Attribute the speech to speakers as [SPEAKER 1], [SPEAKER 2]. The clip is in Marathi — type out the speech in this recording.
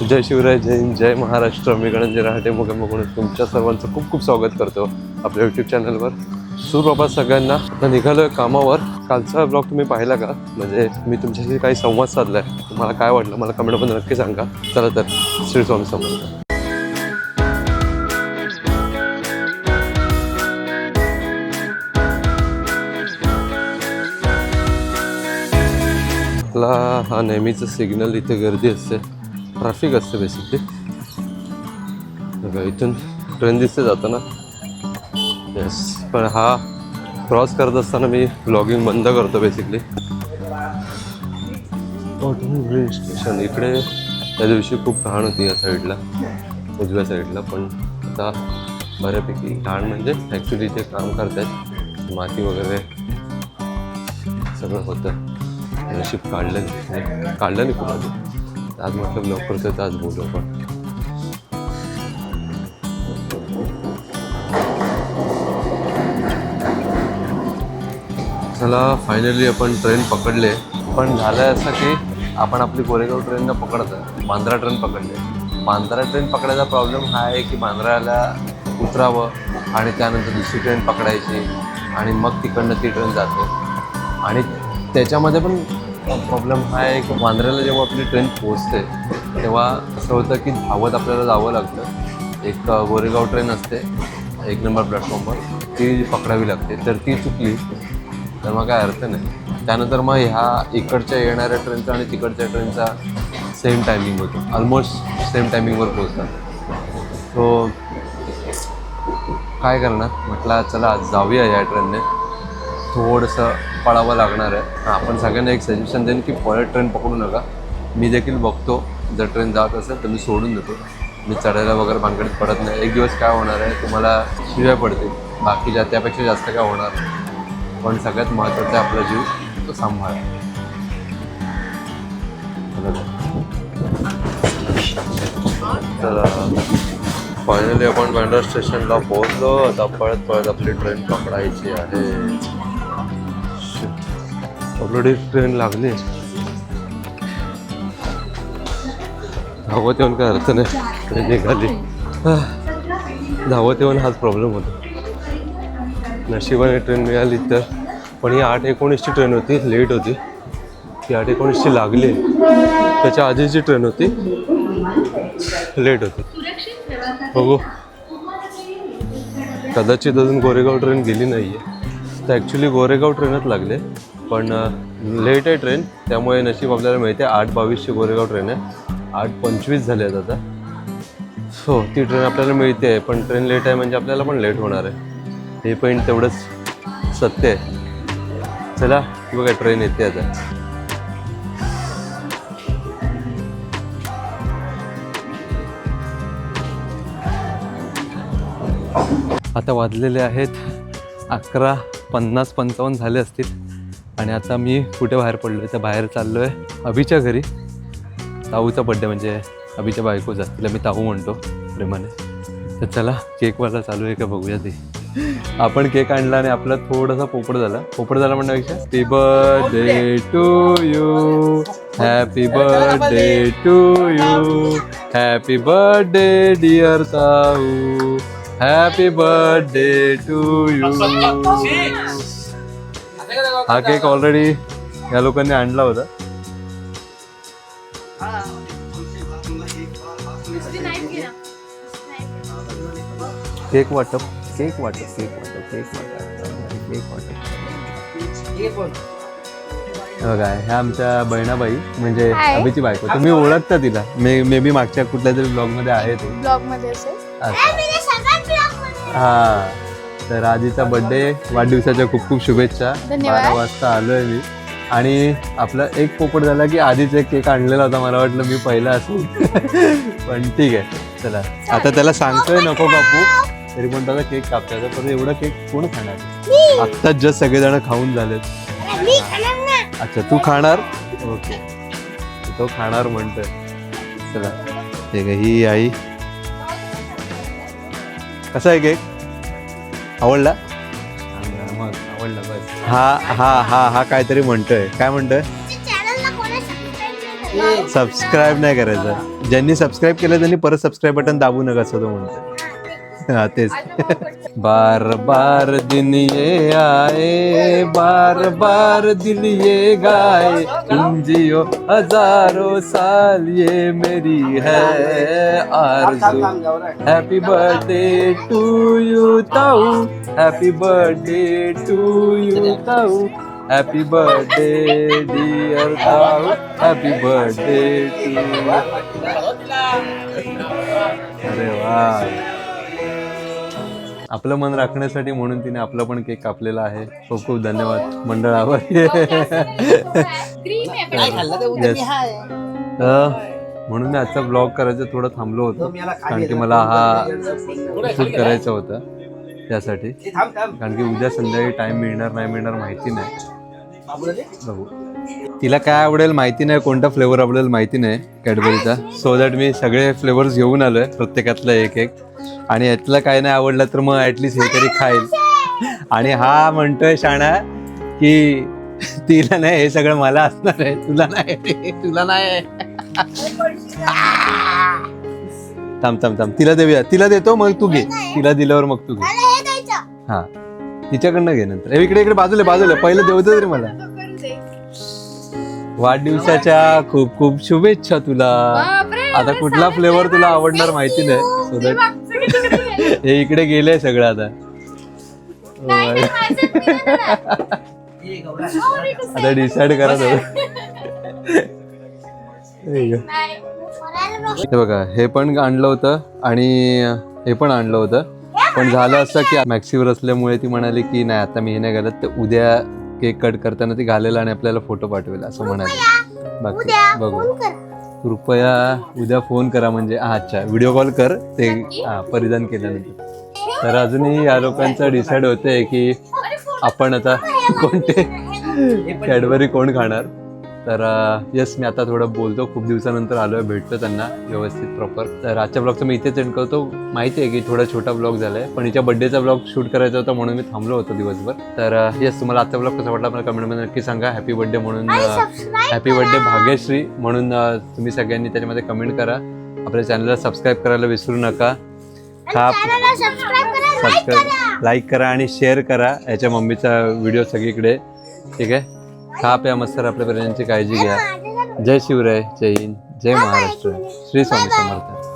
[SPEAKER 1] जय शिवराय जय हिंद जय महाराष्ट्र. मी गणेश रहाटे. मुगम मुगुण तुमच्या सर्वांचं खूप खूप स्वागत करतो आपल्या यूट्यूब चॅनलवर सुप्रभात सगळ्यांना. आता निघालो आहे कामावर. कालचा ब्लॉग तुम्ही पाहिला का? म्हणजे मी तुमच्याशी काही संवाद साधलाय. तुम्हाला काय वाटलं? मला कमेंटमध्ये नक्की सांगा. चला तर श्री स्वामी समर्थ. हा नेहमीचं सिग्नल इथे गर्दी असते. ट्रॅफिक असते बेसिकली बघा इथून ट्रेन दिसते जाताना. येस पण हा क्रॉस करत असताना मी ब्लॉगिंग बंद करतो बेसिकली ब्रिज स्टेशन इकडे त्या दिवशी खूप घाण होती या साईडला उजव्या साईडला पण आता बऱ्यापैकी घाण म्हणजे ॲक्च्युली इथे काम करतात माती वगैरे सगळं होतं. नशीब काढलं नाही काढलं नाही खूप आधी. आज म्हटलं लवकर तर आज बोलू आपण चला फायनली आपण ट्रेन पकडले. पण झालं असं की आपण आपली गोरेगाव ट्रेन न पकडत आहे. बांद्रा ट्रेन पकडले. बांद्रा ट्रेन पकडायचा प्रॉब्लेम हा आहे की बांद्राला उतरावं आणि त्यानंतर दुसरी ट्रेन पकडायची आणि मग तिकडनं ती ट्रेन जाते. आणि त्याच्यामध्ये पण प्रॉब्लेम हा आहे की वांद्र्याला जेव्हा आपली ट्रेन पोचते तेव्हा असं होतं की धावत आपल्याला जावं लागतं. एक गोरेगाव ट्रेन असते एक नंबर प्लॅटफॉर्मवर ती पकडावी लागते. तर ती चुकली तर मग काय अर्थ नाही. त्यानंतर मग ह्या इकडच्या येणाऱ्या ट्रेनचा आणि तिकडच्या ट्रेनचा सेम टायमिंग होतो. ऑलमोस्ट सेम टायमिंगवर पोचतात सो काय करणार? म्हटलं चला आज जाऊया या ट्रेनने थोडंसं पळावं लागणार आहे. आपण सगळ्यांना एक सजेशन देईन की पळत ट्रेन पकडू नका. मी देखील बघतो जर ट्रेन जात असेल तर मी सोडून देतो. मी चढायला वगैरे भानगडीत पडत नाही. एक दिवस काय होणार आहे तुम्हाला शिव्या पडतील. बाकीच्या त्यापेक्षा जास्त काय होणार नाही. पण सगळ्यात महत्त्वाचं आहे आपला जीव तो सांभाळ. तर फायनली आपण बँड्रा स्टेशनला पोहोचलो. आता पळत पळत आपली ट्रेन पकडायची आहे. ऑलरेडी ट्रेन लागली. धावत येऊन काय अर्थ नाही. ट्रेन निघाली. धावत येऊन हाच प्रॉब्लेम होता. नशिबाने ट्रेन मिळाली तर. पण ही आठ एकोणीसची ट्रेन होती. लेट होती. ती आठ एकोणीसची लागली. त्याच्या आधीची ट्रेन होती लेट होती. बघू. कदाचित अजून गोरेगाव ट्रेन गेली नाही आहे तर ॲक्च्युली गोरेगाव ट्रेनच लागले. पण लेट आहे ट्रेन. त्यामुळे नशीब आपल्याला मिळते आठ बावीसची गोरेगाव ट्रेन आहे. आठ पंचवीस झाले आहेत आता. हो ती ट्रेन आपल्याला मिळते आहे पण ट्रेन लेट आहे म्हणजे आपल्याला पण लेट होणार आहे. हे पण तेवढंच सत्य आहे. चला बघा ट्रेन येते आता. आता वाजलेले आहेत अकरा पन्नास पंचावन्न झाले असतील. आणि आता मी कुठे बाहेर पडलो आहे तर बाहेर चाललो आहे अभिच्या घरी. ताऊचा बड्डे म्हणजे अभिच्या बायकोचा. तिला मी ताऊ म्हणतो प्रेमाने. तर चला केकवाला चालू आहे का बघूया ते. आपण केक आणला आणि आपला थोडासा पोपड झाला. पोपड झाला म्हणण्यापेक्षा. Happy birthday to you happy birthday to you happy birthday dear tau happy birthday to you हा केक ऑलरेडी या लोकांनी आणला होता. केक वाटप केक वाटप केक वाटप केक वाटप. केक वाटप हे बघा ह्या आमच्या बहिणाबाई म्हणजे. अभिची बायको. तुम्ही ओळखता तिला. मे मे बी मागच्या कुठल्या तरी ब्लॉगमध्ये आहे ते.
[SPEAKER 2] ब्लॉगमध्ये असेल.
[SPEAKER 1] असं हा. तर आजीचा बर्थडे वाढदिवसाच्या खूप खूप शुभेच्छा. बारा वाजता आलोय मी. आणि आपला एक पोपट झाला की आधीच एक केक आणलेला होता मला वाटलं मी पहिला असेल. पण ठीक आहे चला. आता त्याला सांगतोय नको कापू तरी पण त्याचा केक कापताय. पण एवढा केक कोण खाणार? आत्ताच जस्ट सगळेजण खाऊन झालेत. अच्छा तू खाणार? ओके. तो खाणार म्हणतोय. चला. ठीक आहे ही आई. कसा आहे केक? आवडला? मग आवडला बस हा हा हा हा काहीतरी म्हणतोय. काय म्हणतोय? सबस्क्राईब नाही करायचं. ज्यांनी सबस्क्राईब केलं त्यांनी परत सबस्क्राईब बटन दाबू नका असं तो म्हणतोय. हा तेच. बार बार दिन ये आए बार बार दिल ये गाए। तुम जियो हज़ारों साल ये मेरी है आरज़ू। Happy birthday to you tau. Happy birthday to you tau. Happy birthday dear tau. Happy birthday to अरे वा आपलं मन राखण्यासाठी म्हणून तिने आपला पण केक कापलेला आहे. खूप खूप धन्यवाद मंडळावर. म्हणून मी आजचा ब्लॉग करायचं थोडं थांबलो होतो. कारण की मला हा शूट करायचं होतं त्यासाठी कारण की उद्या संध्याकाळी टाइम मिळणार नाही मिळणार माहिती नाही. बघू तिला काय आवडेल माहिती नाही कोणता फ्लेवर आवडेल माहिती नाही कॅडबरीचा सो दॅट मी सगळे फ्लेवर्स घेऊन आलोय प्रत्येकातला एक एक. आणि यातलं काय नाही आवडलं तर मग ऍटलिस्ट हे तरी खाईल. आणि हा म्हणतोय शाणा की तिला नाही हे सगळं मला असणार आहे. तुला नाही तुला नाही. थांब थांब थांब. तिला देऊया. तिला देतो मग तू घे. तिला दिल्यावर मग तू घे. हा. तिच्याकडनं घे नंतर. हे इकडे इकडे बाजूला बाजूला. पहिलं देऊ दे तरी मला. वाढदिवसाच्या खूप खूप शुभेच्छा तुला. आता कुठला फ्लेवर तुला आवडणार माहिती नाही. हे इकडे गेलंय सगळं आता. आता डिसाइड करा हे बघा हे पण आणलं होतं आणि हे पण आणलं होतं. पण झालं असं की मॅक्सीवर असल्यामुळे ती म्हणाली की नाही आता मी हे नाही घालत. तर उद्या केक कट करताना ती घालेल आणि आपल्याला फोटो पाठवेल असं म्हणाले. बाकी बघू. कृपया उद्या फोन करा म्हणजे अच्छा व्हिडिओ कॉल कर ते हा, परिधान केल्यानंतर. तर अजूनही या लोकांचं डिसाईड होतंय की आपण आता कोणते कॅडबरी कोण खाणार? तर यस मी आता थोडं बोलतो. खूप दिवसानंतर आलोय भेटतो त्यांना व्यवस्थित प्रॉपर तर आजच्या ब्लॉगचं मी इथेच एंड करतो. माहिती आहे की थोडा छोटा ब्लॉग झालाय पण हिच्या बर्थडेचा ब्लॉग शूट करायचा होता म्हणून मी थांबलो होतो दिवसभर. तर येस तुम्हाला आजचा ब्लॉग कसा वाटला मला कमेंटमध्ये नक्की सांगा. हॅपी बर्थडे म्हणून हॅपी बर्थडे भाग्यश्री म्हणून तुम्ही सगळ्यांनी त्याच्यामध्ये कमेंट करा. आपल्या चॅनलला सबस्क्राईब करायला विसरू नका. हा सबस्क्राईब लाईक करा आणि शेअर करा. याच्या मम्मीचा व्हिडिओ सगळीकडे. ठीक आहे? खा प्या मस्त आपल्या पर्यंतची काळजी घ्या. जय शिवराय जय हिंद जय महाराष्ट्र. श्री स्वामी समर्थ.